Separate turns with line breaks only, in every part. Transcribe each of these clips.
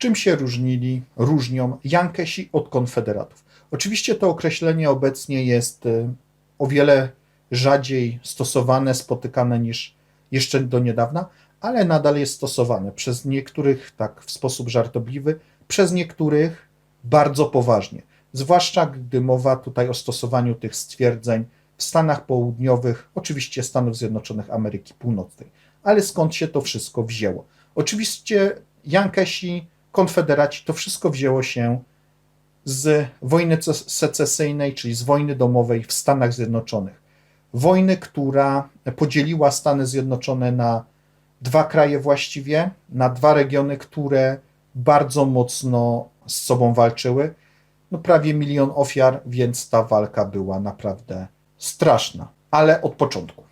czym się różnili, różnią Jankesi od Konfederatów. Oczywiście to określenie obecnie jest y, o wiele rzadziej stosowane, spotykane niż jeszcze do niedawna, ale nadal jest stosowane przez niektórych tak w sposób żartobliwy, przez niektórych bardzo poważnie. Zwłaszcza gdy mowa tutaj o stosowaniu tych stwierdzeń w Stanach Południowych, oczywiście Stanów Zjednoczonych Ameryki Północnej. Ale skąd się to wszystko wzięło? Oczywiście Jankesi, Konfederaci, to wszystko wzięło się z wojny ce- secesyjnej, czyli z wojny domowej w Stanach Zjednoczonych. Wojny, która podzieliła Stany Zjednoczone na dwa kraje właściwie, na dwa regiony, które bardzo mocno z sobą walczyły. No prawie milion ofiar, więc ta walka była naprawdę straszna. Ale od początku.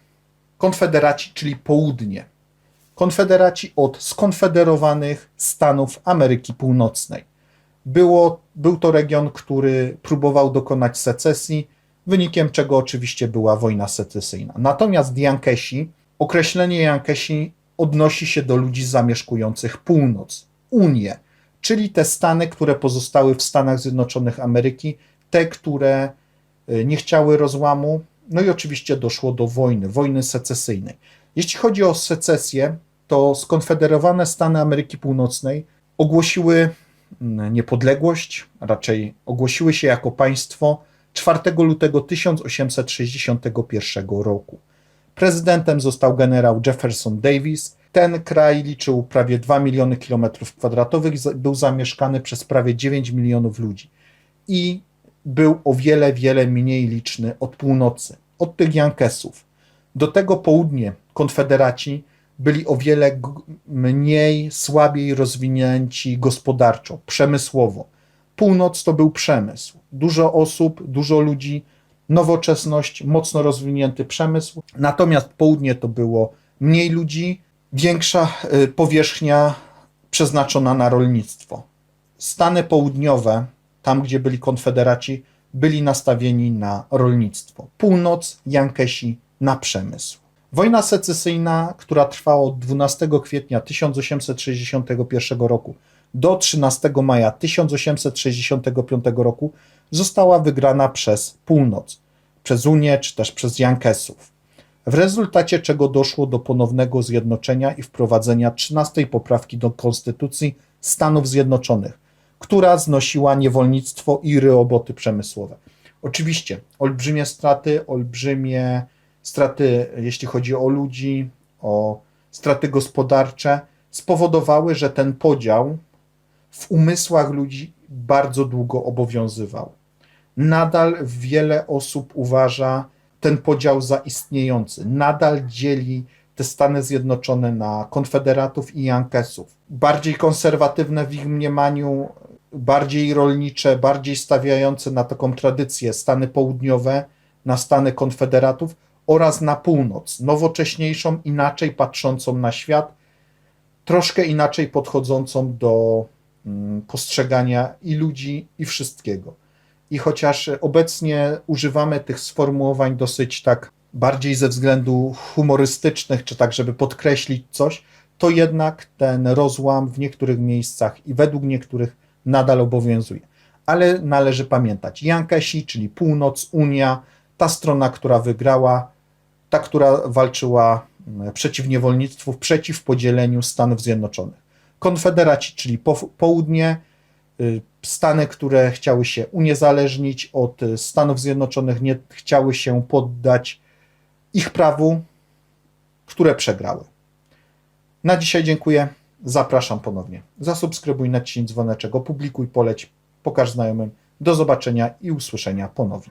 Konfederaci, czyli południe. Konfederaci od skonfederowanych Stanów Ameryki Północnej. Było, był to region, który próbował dokonać secesji, wynikiem czego oczywiście była wojna secesyjna. Natomiast Jankesi, określenie Jankesi odnosi się do ludzi zamieszkujących północ, Unię, czyli te stany, które pozostały w Stanach Zjednoczonych Ameryki, te, które y, nie chciały rozłamu, no i oczywiście doszło do wojny, wojny secesyjnej. Jeśli chodzi o secesję, to skonfederowane Stany Ameryki Północnej ogłosiły mm, niepodległość, raczej ogłosiły się jako państwo 4 lutego 1861 roku. Prezydentem został generał Jefferson Davis. Ten kraj liczył prawie 2 miliony kilometrów kwadratowych był zamieszkany przez prawie 9 milionów ludzi. I był o wiele, wiele mniej liczny od północy, od tych Jankesów. Do tego południe konfederaci byli o wiele mniej, słabiej rozwinięci gospodarczo, przemysłowo. Północ to był przemysł. Dużo osób, dużo ludzi, nowoczesność, mocno rozwinięty przemysł. Natomiast południe to było mniej ludzi, większa y, powierzchnia przeznaczona na rolnictwo. Stany południowe, tam gdzie byli konfederaci, byli nastawieni na rolnictwo. Północ, Jankesi na przemysł. Wojna secesyjna, która trwała od 12 kwietnia 1861 roku do 13 maja 1865 roku, została wygrana przez północ, przez Unię czy też przez Jankesów. W rezultacie czego doszło do ponownego zjednoczenia i wprowadzenia 13 poprawki do Konstytucji Stanów Zjednoczonych, która znosiła niewolnictwo i roboty przemysłowe. Oczywiście olbrzymie straty, olbrzymie straty, jeśli chodzi o ludzi, o straty gospodarcze, spowodowały, że ten podział w umysłach ludzi bardzo długo obowiązywał. Nadal wiele osób uważa ten podział za istniejący. Nadal dzieli te Stany Zjednoczone na konfederatów i Jankesów. Bardziej konserwatywne w ich mniemaniu, bardziej rolnicze, bardziej stawiające na taką tradycję Stany Południowe, na Stany Konfederatów oraz na północ, nowocześniejszą, inaczej patrzącą na świat, troszkę inaczej podchodzącą do mm, postrzegania i ludzi, i wszystkiego. I chociaż obecnie używamy tych sformułowań dosyć tak bardziej ze względu humorystycznych, czy tak, żeby podkreślić coś, to jednak ten rozłam w niektórych miejscach i według niektórych nadal obowiązuje. Ale należy pamiętać, Jankesi, czyli północ, Unia, ta strona, która wygrała, ta, która walczyła mm, przeciw niewolnictwu, przeciw podzieleniu Stanów Zjednoczonych. Konfederaci, czyli po, południe, y, Stany, które chciały się uniezależnić od y, Stanów Zjednoczonych, nie chciały się poddać ich prawu, które przegrały. Na dzisiaj dziękuję. Zapraszam ponownie. Zasubskrybuj, naciśnij dzwoneczek, opublikuj, poleć, pokaż znajomym. Do zobaczenia i usłyszenia ponownie.